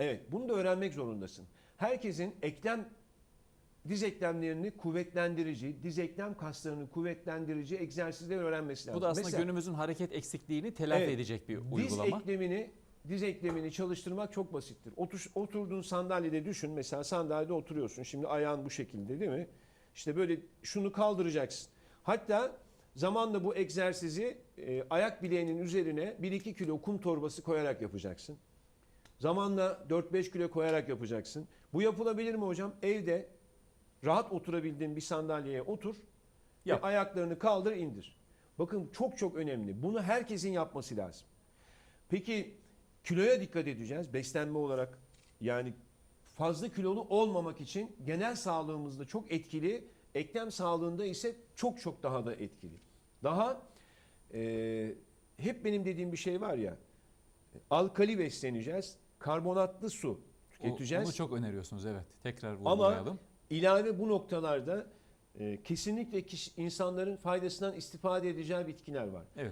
Evet, bunu da öğrenmek zorundasın. Herkesin eklem diz eklemlerini kuvvetlendirici, diz eklem kaslarını kuvvetlendirici egzersizler öğrenmesi lazım. Bu da aslında Mesela- günümüzün hareket eksikliğini telafi Evet, edecek bir Diz uygulama. eklemini diz eklemini çalıştırmak çok basittir. Otur, oturduğun sandalyede düşün. Mesela sandalyede oturuyorsun. Şimdi ayağın bu şekilde değil mi? İşte böyle şunu kaldıracaksın. Hatta zamanla bu egzersizi e, ayak bileğinin üzerine 1-2 kilo kum torbası koyarak yapacaksın. Zamanla 4-5 kilo koyarak yapacaksın. Bu yapılabilir mi hocam? Evde rahat oturabildiğin bir sandalyeye otur. Yap. Ve ayaklarını kaldır indir. Bakın çok çok önemli. Bunu herkesin yapması lazım. Peki kiloya dikkat edeceğiz beslenme olarak. Yani fazla kilolu olmamak için genel sağlığımızda çok etkili, eklem sağlığında ise çok çok daha da etkili. Daha e, hep benim dediğim bir şey var ya. Alkali besleneceğiz, karbonatlı su O- tüketeceğiz. Onu çok öneriyorsunuz evet. Tekrar Ama vurgulayalım. ilave bu noktalarda e, kesinlikle kişi, insanların faydasından istifade edeceği bitkiler var. Evet.